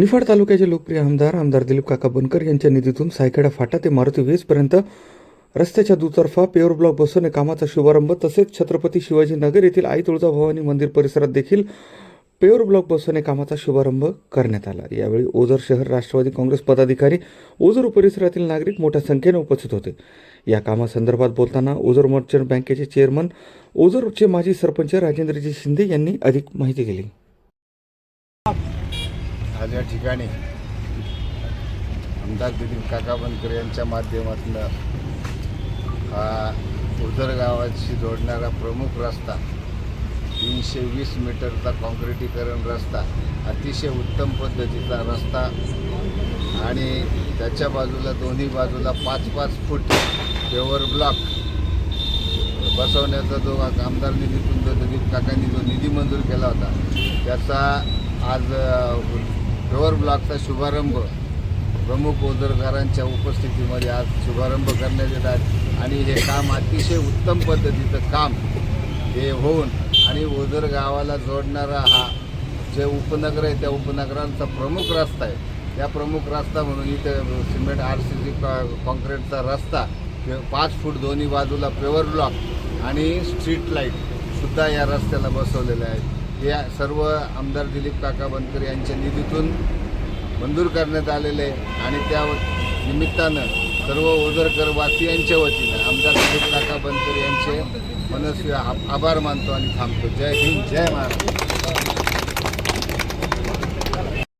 निफाड तालुक्याचे लोकप्रिय आमदार आमदार दिलीप काका बनकर यांच्या निधीतून सायखेडा फाटा ते मारुती वेसपर्यंत रस्त्याच्या दुतर्फा पेवर ब्लॉक बसवणे कामाचा शुभारंभ तसेच छत्रपती शिवाजी नगर येथील आई तुळजाभवानी मंदिर परिसरात देखील पेवर ब्लॉक बसवणे कामाचा शुभारंभ करण्यात आला. यावेळी ओझर शहर राष्ट्रवादी काँग्रेस पदाधिकारी ओझर परिसरातील नागरिक मोठ्या संख्येने उपस्थित होते. या कामासंदर्भात बोलताना ओझर मर्चंट बँकेचे चेअरमन ओझरचे माजी सरपंच राजेंद्रजी शिंदे यांनी अधिक माहिती दिली. आज या ठिकाणी. आमदार दिलीप काका बनकर यांच्या माध्यमातून हा उधर गावाशी जोडणारा प्रमुख रस्ता तीनशे वीस मीटरचा काँक्रिटीकरण रस्ता अतिशय उत्तम पद्धतीचा रस्ता आणि त्याच्या बाजूला दोन्ही बाजूला पाच पाच फूट पेवर ब्लॉक बसवण्याचा जो आमदार निधीतून जो दिलीप काकांनी जो निधी मंजूर केला होता त्याचा आज पेवर ब्लॉकचा शुभारंभ प्रमुख ओझरकारांच्या उपस्थितीमध्ये आज शुभारंभ करण्यात येतात आणि हे काम अतिशय उत्तम पद्धतीचं काम हे होऊन आणि ओझर गावाला जोडणारा हा जे उपनगर आहे त्या उपनगरांचा प्रमुख रस्ता आहे. त्या प्रमुख रस्ता म्हणून इथे सिमेंट आर सी सी कॉन्क्रीटचा रस्ता पाच फूट दोन्ही बाजूला पेवर ब्लॉक आणि स्ट्रीट लाइट सुद्धा या रस्त्याला बसवलेले आहेत. हे सर्व आमदार दिलीप काका बनकर यांच्या निधीतून मंजूर करण्यात आलेले आणि त्या निमित्तानं सर्व ओझरकर वासियांच्या वतीनं आमदार दिलीप काका बनकर यांचे मनस्वी आभार मानतो आणि थांबतो. जय हिंद जय महाराष्ट्र.